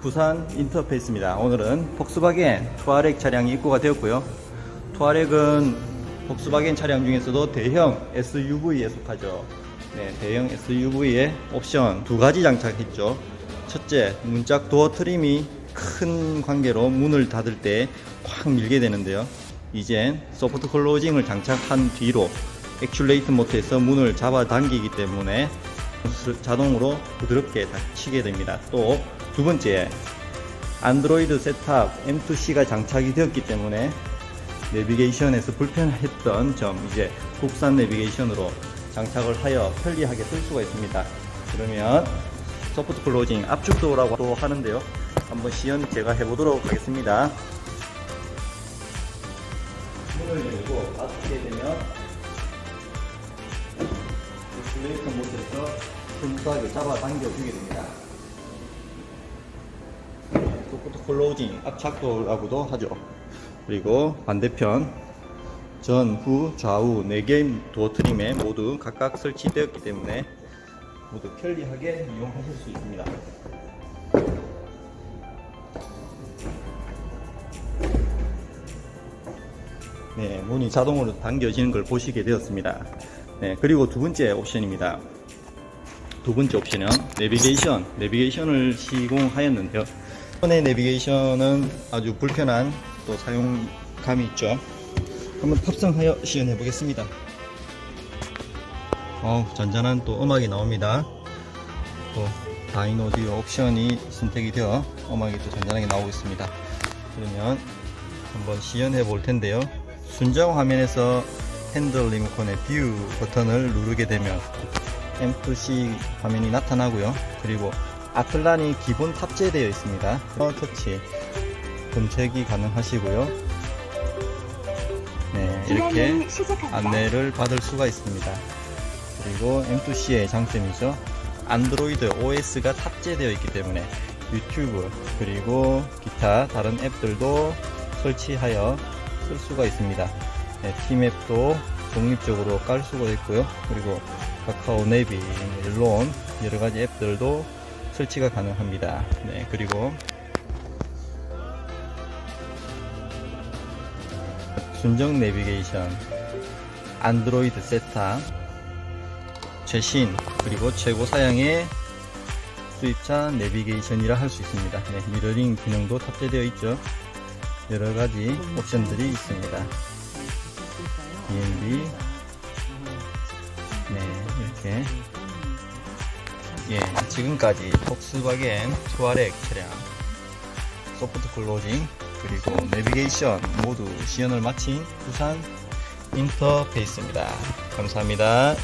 부산 인터페이스입니다. 오늘은 폭스바겐 투아렉 차량이 입고가 되었고요. 투아렉은 폭스바겐 차량 중에서도 대형 SUV에 속하죠. 네, 대형 SUV에 옵션 두 가지 장착했죠. 첫째, 문짝 도어 트림이 큰 관계로 문을 닫을 때꽉 밀게 되는데요. 이젠 소프트 클로징을 장착한 뒤로 액츄레이트 모드에서 문을 잡아 당기기 때문에 자동으로 부드럽게 닫히게 됩니다. 또 두 번째, 안드로이드 셋탑 M2C가 장착이 되었기 때문에 내비게이션에서 불편했던 점 이제 국산 내비게이션으로 장착을 하여 편리하게 쓸 수가 있습니다. 그러면 소프트 클로징 압축 도어라고 하는데요. 한번 시연 제가 해보도록 하겠습니다. 문을 열고 닫게 되면 레이터 모드에서 튼튼하게 잡아 당겨주게 됩니다. 소프트 클로징 압착도라고도 하죠. 그리고 반대편 전, 후, 좌우 4개의 도어 트림에 모두 각각 설치되었기 때문에 모두 편리하게 이용하실 수 있습니다. 네, 문이 자동으로 당겨지는 걸 보시게 되었습니다. 네, 그리고 두 번째 옵션입니다. 두 번째 옵션은 내비게이션, 내비게이션을 시공하였는데요. 이번의 내비게이션은 아주 불편한 또 사용감이 있죠. 한번 탑승하여 시연해 보겠습니다. 어, 잔잔한 또 음악이 나옵니다. 또 다이노디오 옵션이 선택이 되어 음악이 또 잔잔하게 나오고 있습니다. 그러면 한번 시연해 볼 텐데요. 순정 화면에서 핸들 리모컨의 뷰 버튼을 누르게 되면 M2C 화면이 나타나고요. 그리고 아틀란이 기본 탑재되어 있습니다. 어, 터치 검색이 가능하시고요. 네, 이렇게. 안내를 받을 수가 있습니다. 그리고 M2C의 장점이죠. 안드로이드 OS가 탑재되어 있기 때문에 유튜브 그리고 기타 다른 앱들도 설치하여 쓸 수가 있습니다. 네, 팀앱도 독립적으로 깔 수가 있고요. 그리고 카카오 네비, 론 여러 가지 앱들도 설치가 가능합니다. 네, 그리고 순정 내비게이션, 안드로이드 세타, 최신 그리고 최고 사양의 수입차 내비게이션이라 할 수 있습니다. 네, 미러링 기능도 탑재되어 있죠. 여러 가지 옵션들이 있습니다. DNB 네 이렇게 예 지금까지 폭스바겐 투아렉 차량 소프트 클로징 그리고 내비게이션 모두 시연을 마친 부산 인터페이스입니다. 감사합니다.